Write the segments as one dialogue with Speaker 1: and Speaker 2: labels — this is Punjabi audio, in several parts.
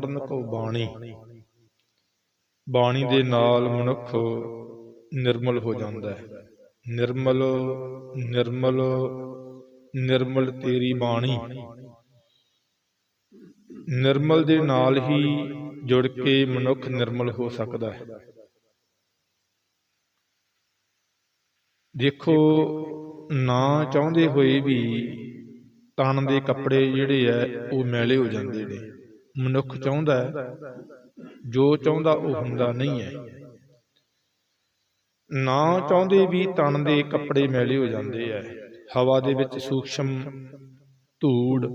Speaker 1: ਪੜਨ ਕੋ ਬਾਣੀ। ਬਾਣੀ। ਦੇ ਨਾਲ ਮਨੁੱਖ ਨਿਰਮਲ ਹੋ ਜਾਂਦਾ ਹੈ। ਨਿਰਮਲ ਨਿਰਮਲ ਨਿਰਮਲ ਤੇਰੀ ਬਾਣੀ। ਨਿਰਮਲ ਦੇ ਨਾਲ ਹੀ ਜੁੜ ਕੇ ਮਨੁੱਖ ਨਿਰਮਲ ਹੋ ਸਕਦਾ ਹੈ। ਦੇਖੋ ਨਾ ਚਾਹੁੰਦੇ ਹੋਏ ਵੀ ਤਨ ਦੇ ਕੱਪੜੇ ਜਿਹੜੇ ਐ ਉਹ ਮੈਲੇ ਹੋ ਜਾਂਦੇ ਨੇ। ਮਨੁੱਖ ਚਾਹੁੰਦਾ ਹੈ, ਜੋ ਚਾਹੁੰਦਾ ਉਹ ਹੁੰਦਾ ਨਹੀਂ ਹੈ। ਨਾ ਚਾਹੁੰਦੇ ਵੀ ਤਨ ਦੇ ਕੱਪੜੇ ਮੈਲੇ ਹੋ ਜਾਂਦੇ ਐ ਹਵਾ ਦੇ ਵਿੱਚ ਸੂਖਸ਼ਮ ਧੂੜ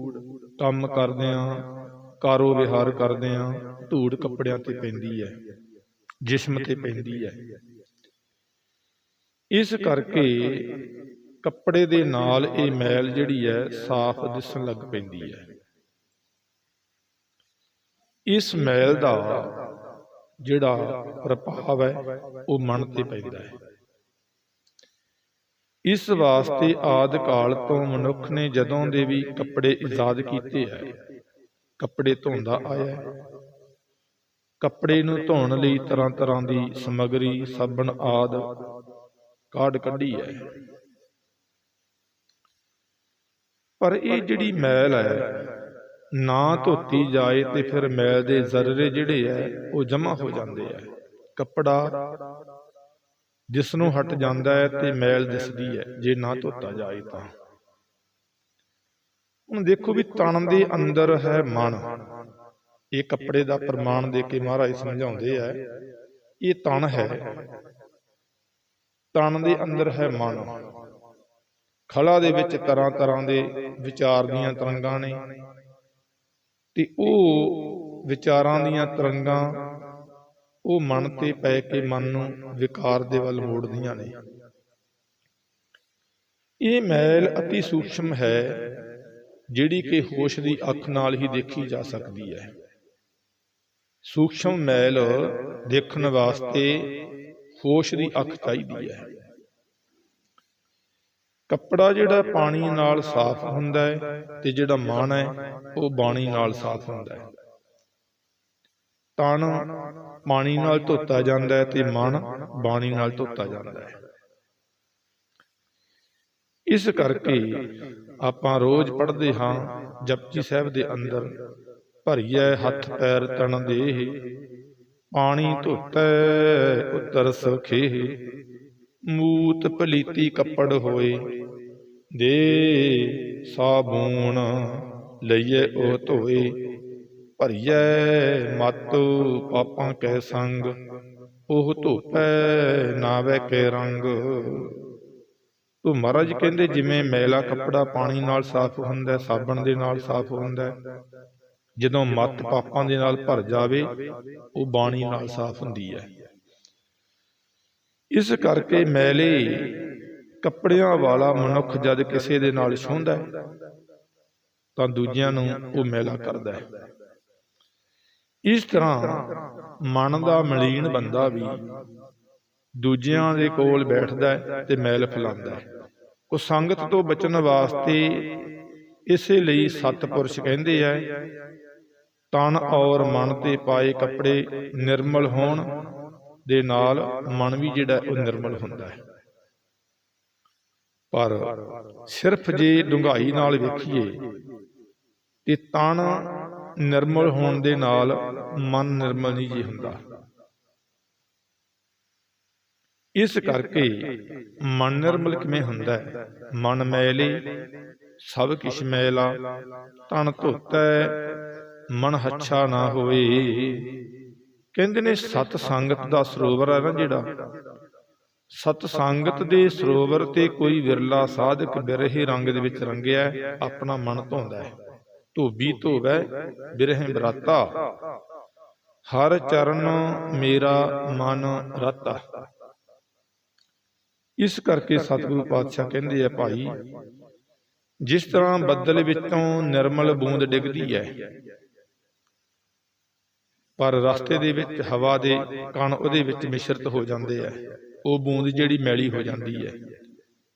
Speaker 1: ਕੰਮ ਕਰਦਿਆਂ ਕਾਰੋ ਵਿਹਾਰ ਕਰਦਿਆਂ ਧੂੜ ਕੱਪੜਿਆਂ ਤੇ ਪੈਂਦੀ ਹੈ, ਜਿਸਮ ਤੇ ਪੈਂਦੀ ਹੈ। ਇਸ ਕਰਕੇ ਕੱਪੜੇ ਦੇ ਨਾਲ ਇਹ ਮੈਲ ਜਿਹੜੀ ਹੈ ਸਾਫ਼ ਦਿਸਣ ਲੱਗ ਪੈਂਦੀ ਹੈ। ਇਸ ਮੈਲ ਦਾ ਜਿਹੜਾ ਪ੍ਰਭਾਵ ਹੈ, ਉਹ ਮਨ ਤੇ ਪੈਂਦਾ ਹੈ। ਇਸ ਵਾਸਤੇ ਆਦ ਕਾਲ ਤੋਂ ਮਨੁੱਖ ਨੇ ਜਦੋਂ ਦੇ ਵੀ ਕੱਪੜੇ ਇਜਾਦ ਕੀਤੇ ਹੈ, ਕੱਪੜੇ ਧੋਂਦਾ ਆਇਆ ਹੈ। ਕੱਪੜੇ ਨੂੰ ਧੋਣ ਲਈ ਤਰ੍ਹਾਂ ਤਰ੍ਹਾਂ ਦੀ ਸਮਗਰੀ, ਸਾਬਣ ਆਦ ਕਾਢ ਕੱਢੀ ਹੈ। ਪਰ ਇਹ ਜਿਹੜੀ ਮੈਲ ਹੈ ਨਾ ਧੋਤੀ ਜਾਏ ਤੇ ਫਿਰ ਮੈਲ ਦੇ ਜ਼ਰਰੇ ਜਿਹੜੇ ਐ, ਉਹ ਜਮ੍ਹਾਂ ਹੋ ਜਾਂਦੇ ਐ। ਕੱਪੜਾ ਜਿਸ ਨੂੰ ਹਟ ਜਾਂਦਾ ਹੈ ਤੇ ਮੈਲ ਦਿਸਦੀ ਹੈ ਜੇ ਨਾ ਧੋਤਾ ਜਾਏ ਤਾਂ। ਹੁਣ ਦੇਖੋ ਵੀ ਤਣ ਦੇ ਅੰਦਰ ਹੈ ਮਨ। ਇਹ ਕੱਪੜੇ ਦਾ ਪ੍ਰਮਾਣ ਦੇ ਕੇ ਮਹਾਰਾਜ ਸਮਝਾਉਂਦੇ ਆ ਇਹ ਤਣ ਹੈ। ਤਣ ਦੇ ਅੰਦਰ ਹੈ ਮਨ। ਖਲਾ ਦੇ ਵਿੱਚ ਤਰ੍ਹਾਂ ਤਰ੍ਹਾਂ ਦੇ ਵਿਚਾਰ ਦੀਆਂ ਤਰੰਗਾਂ ਨੇ। ਤੇ ਉਹ ਵਿਚਾਰਾਂ ਦੀਆਂ ਤਰੰਗਾਂ ਉਹ ਮਨ ਤੇ ਪੈ ਕੇ ਮਨ ਨੂੰ ਵਿਕਾਰ ਦੇ ਵੱਲ ਮੋੜਦੀਆਂ ਨੇ। ਇਹ ਮੈਲ ਅਤੀ ਸੂਖਸ਼ਮ ਹੈ ਜਿਹੜੀ ਕਿ ਹੋਸ਼ ਦੀ ਅੱਖ ਨਾਲ ਹੀ ਦੇਖੀ ਜਾ ਸਕਦੀ ਹੈ। ਸੂਖਸ਼ਮ ਮੈਲ ਦੇਖਣ ਵਾਸਤੇ ਹੋਸ਼ ਦੀ ਅੱਖ ਚਾਹੀਦੀ ਹੈ। ਕੱਪੜਾ ਜਿਹੜਾ ਪਾਣੀ ਨਾਲ ਸਾਫ਼ ਹੁੰਦਾ ਹੈ ਤੇ ਜਿਹੜਾ ਮਨ ਹੈ, ਉਹ ਬਾਣੀ ਨਾਲ ਸਾਫ਼ ਹੁੰਦਾ ਹੈ। ਤਨ ਪਾਣੀ ਨਾਲ ਧੋਤਾ ਜਾਂਦਾ ਹੈ ਤੇ ਮਨ ਬਾਣੀ ਨਾਲ ਧੋਤਾ ਜਾਂਦਾ ਹੈ। ਇਸ ਕਰਕੇ ਆਪਾਂ ਰੋਜ਼ ਪੜ੍ਹਦੇ ਹਾਂ, ਜਪਜੀ ਸਾਹਿਬ ਦੇ ਅੰਦਰ, ਭਰੀਐ ਹੱਥ ਪੈਰ ਤਣ ਦੇਹ, ਪਾਣੀ ਧੋਤੈ ਉਤਰ ਸਖੇ ਮੂਤ ਪਲੀਤੀ ਕੱਪੜ ਹੋਏ ਦੇ ਸਾਬੂਣ ਲਈਏ ਉਹ ਧੋਏ ਭਰੀਐ ਮਤ ਪਾਪਾਂ ਕੈ ਸੰਗ, ਉਹ ਧੋਪੈ ਨਾਵੇ ਕੇ ਰੰਗ। ਤੋ ਮਹਾਰਾਜ ਕਹਿੰਦੇ ਜਿਵੇਂ ਮੈਲਾ ਕੱਪੜਾ ਪਾਣੀ ਨਾਲ ਸਾਫ਼ ਹੁੰਦਾ, ਸਾਬਣ ਦੇ ਨਾਲ ਸਾਫ਼ ਹੁੰਦਾ, ਜਦੋਂ ਮਤ ਪਾਪਾਂ ਦੇ ਨਾਲ ਭਰ ਜਾਵੇ, ਉਹ ਬਾਣੀ ਨਾਲ ਸਾਫ਼ ਹੁੰਦੀ ਹੈ। ਇਸ ਕਰਕੇ ਮੈਲੇ ਕੱਪੜਿਆਂ ਵਾਲਾ ਮਨੁੱਖ ਜਦ ਕਿਸੇ ਦੇ ਨਾਲ ਛੂੰਹਦਾ ਹੈ, ਤਾਂ ਦੂਜਿਆਂ ਨੂੰ ਉਹ ਮੈਲਾ ਕਰਦਾ ਹੈ। ਇਸ ਤਰ੍ਹਾਂ ਮਨ ਦਾ ਮਲੀਨ ਬੰਦਾ ਵੀ ਦੂਜਿਆਂ ਦੇ ਕੋਲ ਬੈਠਦਾ ਹੈ ਤੇ ਮੈਲ ਫੈਲਾਉਂਦਾ ਹੈ। ਉਹ ਸੰਗਤ ਤੋਂ ਬਚਣ ਵਾਸਤੇ ਇਸੇ ਲਈ ਸਤਪੁਰਸ਼ ਕਹਿੰਦੇ ਆ, ਤਨ ਔਰ ਮਨ ਤੇ ਪਾਏ ਕੱਪੜੇ ਨਿਰਮਲ ਹੋਣ ਦੇ ਨਾਲ ਮਨ ਵੀ ਜਿਹੜਾ ਉਹ ਨਿਰਮਲ ਹੁੰਦਾ ਹੈ। ਪਰ ਸਿਰਫ ਜੇ ਡੁੰਗਾਈ ਨਾਲ ਵੇਖੀਏ ਤੇ ਤਨ ਨਿਰਮਲ ਹੋਣ ਦੇ ਨਾਲ ਮਨ ਨਿਰਮਲ ਨਹੀਂ ਜੀ ਹੁੰਦਾ। ਇਸ ਕਰਕੇ ਮਨ ਨਿਰਮਲ ਕਿਵੇਂ ਹੁੰਦਾ ਹੈ? ਮਨ ਮੈਲੇ, ਸਭ ਕਿਛ ਮੈਲਾ, ਤਨ ਧੋਤੈ ਮਨ ਹੱਛਾ ਨਾ ਹੋਏ ਕਹਿੰਦੇ ਨੇ ਸਤ ਸੰਗਤ ਦਾ ਸਰੋਵਰ ਹੈ ਨਾ ਜਿਹੜਾ ਸਤ ਸੰਗਤ ਦੇ ਸਰੋਵਰ ਤੇ ਕੋਈ ਵਿਰਲਾ ਸਾਧਕ ਬਿਰਹੇ ਰੰਗ ਦੇ ਵਿੱਚ ਰੰਗਿਆ ਆਪਣਾ ਮਨ ਧੋਂਦਾ ਹੈ। ਧੋਬੀ ਧੋਵੈ ਬਿਰਹਿ ਬਰਾਤਾ ਹਰ ਚਰਨ ਮੇਰਾ ਮਨ ਰਤਾ। ਇਸ ਕਰਕੇ ਸਤਿਗੁਰੂ ਪਾਤਸ਼ਾਹ ਕਹਿੰਦੇ ਆ ਭਾਈ ਜਿਸ ਤਰ੍ਹਾਂ ਬੱਦਲ ਵਿੱਚੋਂ ਨਿਰਮਲ ਬੂੰਦ ਡਿੱਗਦੀ ਹੈ। ਪਰ ਰਸਤੇ ਦੇ ਵਿੱਚ ਹਵਾ ਦੇ ਕਣ ਉਹਦੇ ਵਿੱਚ ਮਿਸ਼ਰਤ ਹੋ ਜਾਂਦੇ ਆ। ਉਹ ਬੂੰਦ ਜਿਹੜੀ ਮੈਲੀ ਹੋ ਜਾਂਦੀ ਹੈ।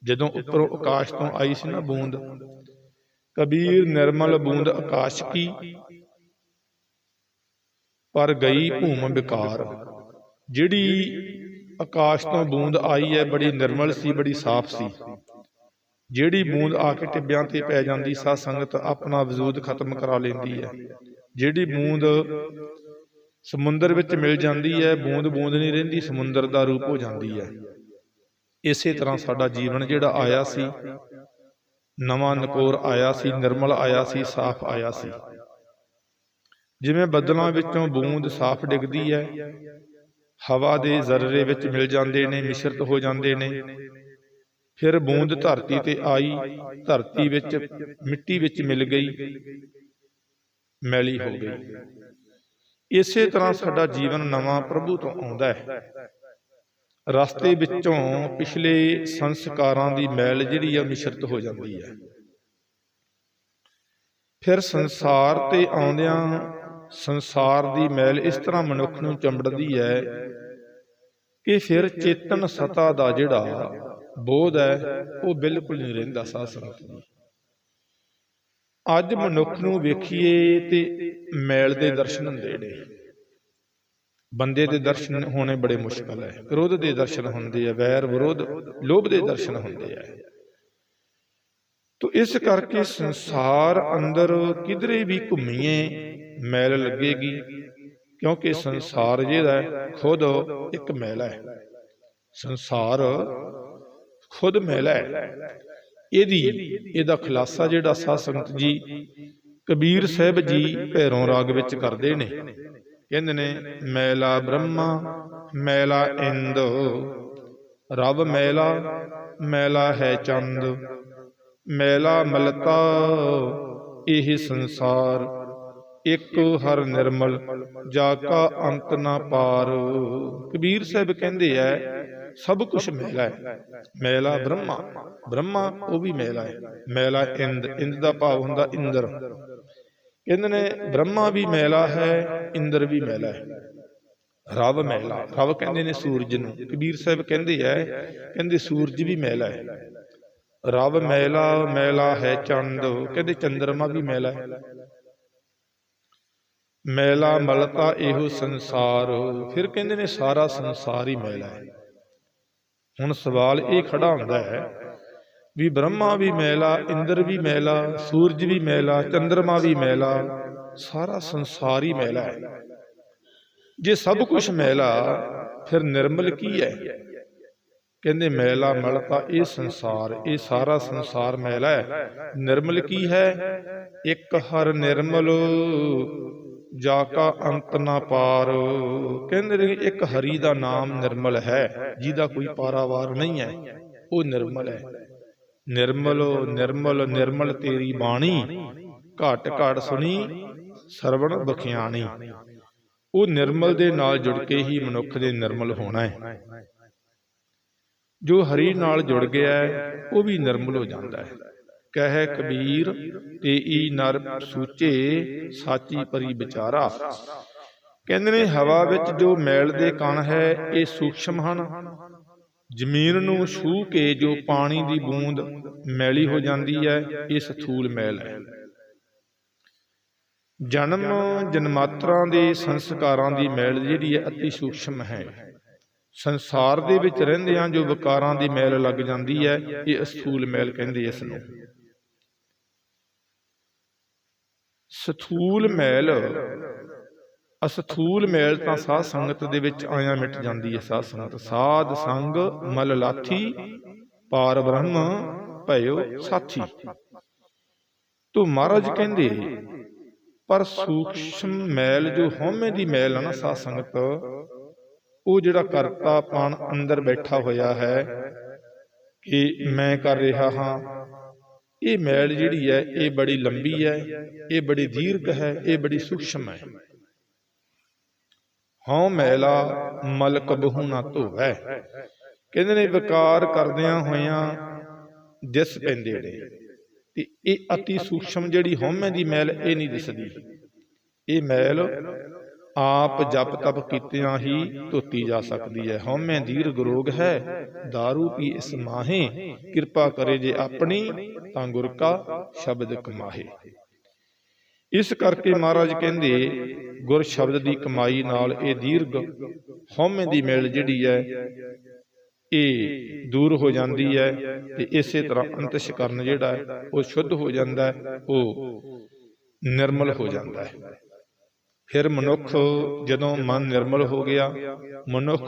Speaker 1: ਜਦੋਂ ਉੱਪਰੋਂ ਆਕਾਸ਼ ਤੋਂ ਆਈ ਸੀ ਨਾ ਬੂੰਦ, ਕਬੀਰ ਨਿਰਮਲ ਬੂੰਦ ਆਕਾਸ਼ ਕੀ, ਪਰ ਗਈ ਭੂਮ ਵਿਕਾਰ। ਜਿਹੜੀ ਆਕਾਸ਼ ਤੋਂ ਬੂੰਦ ਆਈ ਹੈ, ਬੜੀ ਨਿਰਮਲ ਸੀ, ਬੜੀ ਸਾਫ਼ ਸੀ। ਜਿਹੜੀ ਬੂੰਦ ਆ ਕੇ ਟਿੱਬਿਆਂ ਤੇ ਪੈ ਜਾਂਦੀ ਸਾਧ ਸੰਗਤ ਆਪਣਾ ਵਜੂਦ ਖਤਮ ਕਰਾ ਲੈਂਦੀ ਹੈ। ਜਿਹੜੀ ਬੂੰਦ ਸਮੁੰਦਰ ਵਿੱਚ ਮਿਲ ਜਾਂਦੀ ਹੈ, ਬੂੰਦ ਬੂੰਦ ਨਹੀਂ ਰਹਿੰਦੀ, ਸਮੁੰਦਰ ਦਾ ਰੂਪ ਹੋ ਜਾਂਦੀ ਹੈ। ਇਸੇ ਤਰ੍ਹਾਂ ਸਾਡਾ ਜੀਵਨ ਜਿਹੜਾ ਆਇਆ ਸੀ, ਨਵਾਂ ਨਕੋਰ ਆਇਆ ਸੀ, ਨਿਰਮਲ ਆਇਆ ਸੀ, ਸਾਫ਼ ਆਇਆ ਸੀ। ਜਿਵੇਂ ਬੱਦਲਾਂ ਵਿੱਚੋਂ ਬੂੰਦ ਸਾਫ਼ ਡਿੱਗਦੀ ਹੈ, ਹਵਾ ਦੇ ਜ਼ਰਰੇ ਵਿੱਚ ਮਿਲ ਜਾਂਦੇ ਨੇ, ਮਿਸ਼ਰਤ ਹੋ ਜਾਂਦੇ ਨੇ। ਫਿਰ ਬੂੰਦ ਧਰਤੀ ਤੇ ਆਈ, ਧਰਤੀ ਵਿੱਚ ਮਿੱਟੀ ਵਿੱਚ ਮਿਲ ਗਈ, ਮੈਲੀ ਹੋ ਗਈ। ਇਸੇ ਤਰ੍ਹਾਂ ਸਾਡਾ ਜੀਵਨ ਨਵਾਂ ਪ੍ਰਭੂ ਤੋਂ ਆਉਂਦਾ ਹੈ। ਰਸਤੇ ਵਿੱਚੋਂ ਪਿਛਲੇ ਸੰਸਕਾਰਾਂ ਦੀ ਮੈਲ ਜਿਹੜੀ ਆ ਮਿਸ਼ਰਤ ਹੋ ਜਾਂਦੀ ਹੈ ਫਿਰ ਸੰਸਾਰ ਤੇ ਆਉਂਦਿਆਂ ਸੰਸਾਰ ਦੀ ਮੈਲ ਇਸ ਤਰ੍ਹਾਂ ਮਨੁੱਖ ਨੂੰ ਚੰਬੜਦੀ ਹੈ ਕਿ ਫਿਰ ਚੇਤਨ ਸਤਾ ਦਾ ਜਿਹੜਾ ਬੋਧ ਹੈ ਉਹ ਬਿਲਕੁਲ ਨਹੀਂ ਰਹਿੰਦਾ ਸਾਧ ਸੰਗਤ ਅੱਜ ਮਨੁੱਖ ਨੂੰ ਵੇਖੀਏ ਤੇ ਮੈਲ ਦੇ ਦਰਸ਼ਨ ਹੁੰਦੇ ਨੇ ਬੰਦੇ ਦੇ ਦਰਸ਼ਨ ਹੋਣੇ ਬੜੇ ਮੁਸ਼ਕਲ ਹੈ। ਕ੍ਰੋਧ ਦੇ ਦਰਸ਼ਨ ਹੁੰਦੇ ਆ, ਵੈਰ ਵਿਰੋਧ, ਲੋਭ ਦੇ ਦਰਸ਼ਨ ਹੁੰਦੇ ਆ। ਤੋ ਇਸ ਕਰਕੇ ਸੰਸਾਰ ਅੰਦਰ ਕਿਧਰੇ ਵੀ ਘੁੰਮੀਏ, ਮੈਲ ਲੱਗੇਗੀ, ਕਿਉਂਕਿ ਸੰਸਾਰ ਜਿਹੜਾ ਖੁਦ ਇੱਕ ਮੈਲਾ ਹੈ। ਸੰਸਾਰ ਖੁਦ ਮੈਲਾ ਹੈ। ਇਹਦੀ, ਇਹਦਾ ਖੁਲਾਸਾ ਜਿਹੜਾ ਸਾਧ ਸੰਗਤ ਜੀ, ਕਬੀਰ ਸਾਹਿਬ ਜੀ ਭੈਰੋਂ ਰਾਗ ਵਿੱਚ ਕਰਦੇ ਨੇ। ਕਹਿੰਦੇ ਨੇ, ਮੈਲਾ ਬ੍ਰਹਮਾ, ਮੈਲਾ ਇੰਦ ਰਬ ਮੈਲਾ ਮੈਲਾ ਹੈ ਚੰਦ, ਮੈਲਾ ਮਲਤਾ, ਇਹ ਸੰਸਾਰ, ਇੱਕ ਹਰ ਨਿਰਮਲ, ਜਾ ਕਾ ਅੰਤ ਨਾ ਪਾਰ। ਕਬੀਰ ਸਾਹਿਬ ਕਹਿੰਦੇ ਐ ਸਭ ਕੁਝ ਮੈਲਾ ਹੈ। ਮੈਲਾ ਬ੍ਰਹਮਾ। ਬ੍ਰਹਮਾ ਉਹ ਵੀ ਮੈਲਾ ਹੈ। ਮੈਲਾ ਇੰਦ। ਇੰਦ ਦਾ ਭਾਵ ਹੁੰਦਾ ਇੰਦਰ। ਕਹਿੰਦੇ ਨੇ ਬ੍ਰਹਮਾ ਵੀ ਮੈਲਾ ਹੈ ਇੰਦਰ ਵੀ ਮੈਲਾ ਹੈ। ਰਵ ਮੈਲਾ ਰਵ ਕਹਿੰਦੇ ਨੇ ਸੂਰਜ ਨੂੰ। ਕਬੀਰ ਸਾਹਿਬ ਕਹਿੰਦੇ ਐ ਕਹਿੰਦੇ ਸੂਰਜ ਵੀ ਮੈਲਾ ਹੈ। ਰਵ ਮੈਲਾ ਮੈਲਾ ਹੈ ਚੰਦ। ਕਹਿੰਦੇ ਚੰਦਰਮਾ ਵੀ ਮੈਲਾ ਹੈ। ਮੈਲਾ ਮਲਤਾ ਇਹੋ ਸੰਸਾਰ। ਫਿਰ ਕਹਿੰਦੇ ਨੇ ਸਾਰਾ ਸੰਸਾਰ ਹੀ ਮੈਲਾ ਹੈ। ਹੁਣ ਸਵਾਲ ਇਹ ਖੜਾ ਹੁੰਦਾ ਹੈ ਵੀ ਬ੍ਰਹਮਾ ਵੀ ਮੈਲਾ, ਇੰਦਰ ਵੀ ਮੈਲਾ, ਸੂਰਜ ਵੀ ਮੈਲਾ, ਚੰਦਰਮਾ ਵੀ ਮੈਲਾ, ਸਾਰਾ ਸੰਸਾਰ ਹੀ ਮੈਲਾ ਹੈ। ਜੇ ਸਭ ਕੁਝ ਮੈਲਾ, ਫਿਰ ਨਿਰਮਲ ਕੀ ਹੈ? ਕਹਿੰਦੇ ਮੈਲਾ ਮਲਤਾ ਇਹ ਸੰਸਾਰ, ਇਹ ਸਾਰਾ ਸੰਸਾਰ ਮੈਲਾ ਹੈ। ਨਿਰਮਲ ਕੀ ਹੈ? ਇੱਕ ਹਰ ਨਿਰਮਲ ਜਾ ਕਾ ਅੰਤ ਨਾ ਪਾਰ। ਕਹਿੰਦੇ ਨੇ ਇੱਕ ਹਰੀ ਦਾ ਨਾਮ ਨਿਰਮਲ ਹੈ, ਜਿਹਦਾ ਕੋਈ ਪਾਰਾਵਾਰ ਨਹੀਂ ਹੈ, ਉਹ ਨਿਰਮਲ ਹੈ। ਨਿਰਮਲ ਨਿਰਮਲ ਨਿਰਮਲ ਤੇਰੀ ਬਾਣੀ, ਘਟ ਘਟ ਸੁਣੀ, ਸਰਵਣ ਬਖਿਆਣੀ। ਉਹ ਨਿਰਮਲ ਦੇ ਨਾਲ ਜੁੜ ਕੇ ਹੀ ਮਨੁੱਖ ਦੇ ਨਿਰਮਲ ਹੋਣਾ ਹੈ। ਜੋ ਹਰੀ ਨਾਲ ਜੁੜ ਗਿਆ ਹੈ, ਉਹ ਵੀ ਨਿਰਮਲ ਹੋ ਜਾਂਦਾ ਹੈ। ਕਹਿ ਕਬੀਰ, ਤੇ ਈ ਨਰ ਸੂਚੇ ਸਾਚੀ ਪਰੀ ਵਿਚਾਰਾ। ਕਹਿੰਦੇ ਨੇ, ਹਵਾ ਵਿੱਚ ਜੋ ਮੈਲ ਦੇ ਕਣ ਹੈ, ਇਹ ਸੂਖਸ਼ਮ ਹਨ। ਜ਼ਮੀਨ ਨੂੰ ਛੂ ਕੇ ਜੋ ਪਾਣੀ ਦੀ ਬੂੰਦ ਮੈਲੀ ਹੋ ਜਾਂਦੀ ਹੈ, ਇਹ ਸਥੂਲ ਮੈਲ ਹੈ। ਜਨਮ ਜਨਮਾਤਰਾਂ ਦੇ ਸੰਸਕਾਰਾਂ ਦੀ ਮੈਲ ਜਿਹੜੀ ਹੈ, ਅਤੀ ਸੂਖਸ਼ਮ ਹੈ। ਸੰਸਾਰ ਦੇ ਵਿੱਚ ਰਹਿੰਦਿਆਂ ਜੋ ਵਿਕਾਰਾਂ ਦੀ ਮੈਲ ਲੱਗ ਜਾਂਦੀ ਹੈ, ਇਹ ਅਸਥੂਲ ਮੈਲ ਕਹਿੰਦੇ ਇਸ ਨੂੰ। ਸਥੂਲ ਮੈਲ। ਅਸਥੂਲ ਮੈਲ ਤਾਂ ਸਾਧ ਸੰਗਤ ਦੇ ਵਿੱਚ ਆਇਆ ਮਿਟ ਜਾਂਦੀ ਹੈ ਸਾਧ ਸੰਗਤ। ਸਾਧ ਸੰਗ ਮਲ ਲਾਥੀ, ਪਾਰ ਬ੍ਰਹਮ ਭਇਓ ਸਾਥੀ। ਤੋ ਮਹਾਰਾਜ ਕਹਿੰਦੇ, ਪਰ ਸੂਖਸ਼ਮ ਮੈਲ ਜੋ ਹਉਮੈ ਦੀ ਮੈਲ ਆ ਨਾ ਸਾਧ ਸੰਗਤ, ਉਹ ਜਿਹੜਾ ਕਰਤਾ ਪਾਣ ਅੰਦਰ ਬੈਠਾ ਹੋਇਆ ਹੈ, ਕਿ ਮੈਂ ਕਰ ਰਿਹਾ ਹਾਂ ਇਹ ਮੈਲ ਜਿਹੜੀ ਹੈ ਇਹ ਬੜੀ ਲੰਬੀ ਹੈ ਇਹ ਬੜੀ ਦੀਰਘ ਹੈ ਇਹ ਬੜੀ ਸੂਖਸ਼ਮ ਹੈ। ਹਉ ਮੈਲਾ ਮਲਕ ਬਹੁ ਨਾ ਧੋਵੈ। ਕਹਿੰਦੇ ਨੇ ਵਿਕਾਰ ਕਰਦਿਆਂ ਹੋਇਆਂ ਦਿਸ ਪੈਂਦੇ ਨੇ। ਤੇ ਇਹ ਅਤੀ ਸੂਖਸ਼ਮ ਜਿਹੜੀ ਹਉਮੈ ਦੀ ਮੈਲ ਇਹ ਨਹੀਂ ਦਿਸਦੀ। ਇਹ ਮੈਲ ਆਪ ਜਪ ਤਪ ਕੀਤਿਆਂ ਹੀ ਧੋਤੀ ਜਾ ਸਕਦੀ ਹੈ। ਹਉਮੈ ਦੀਰਘ ਰੋਗ ਹੈ। दारू ਪੀ ਇਸ ਮਾਹੇ। ਕਿਰਪਾ ਕਰੇ ਜੇ ਆਪਣੀ ਤਾਂ ਗੁਰ ਕਾ ਸ਼ਬਦ ਕਮਾਹੇ। ਇਸ ਕਰਕੇ ਮਹਾਰਾਜ ਕਹਿੰਦੇ ਗੁਰ ਸ਼ਬਦ ਦੀ ਕਮਾਈ ਨਾਲ ਇਹ ਦੀਰਘ ਹਉਮੈ ਦੀ ਮਿਲ ਜਿਹੜੀ ਹੈ ਇਹ ਦੂਰ ਹੋ ਜਾਂਦੀ ਹੈ ਤੇ ਇਸੇ ਤਰ੍ਹਾਂ ਅੰਤਸ਼ਕਰਨ ਜਿਹੜਾ ਉਹ ਸ਼ੁੱਧ ਹੋ ਜਾਂਦਾ ਹੈ ਉਹ ਨਿਰਮਲ ਹੋ ਜਾਂਦਾ ਹੈ। ਫਿਰ ਮਨੁੱਖ ਜਦੋਂ ਮਨ ਨਿਰਮਲ ਹੋ ਗਿਆ ਮਨੁੱਖ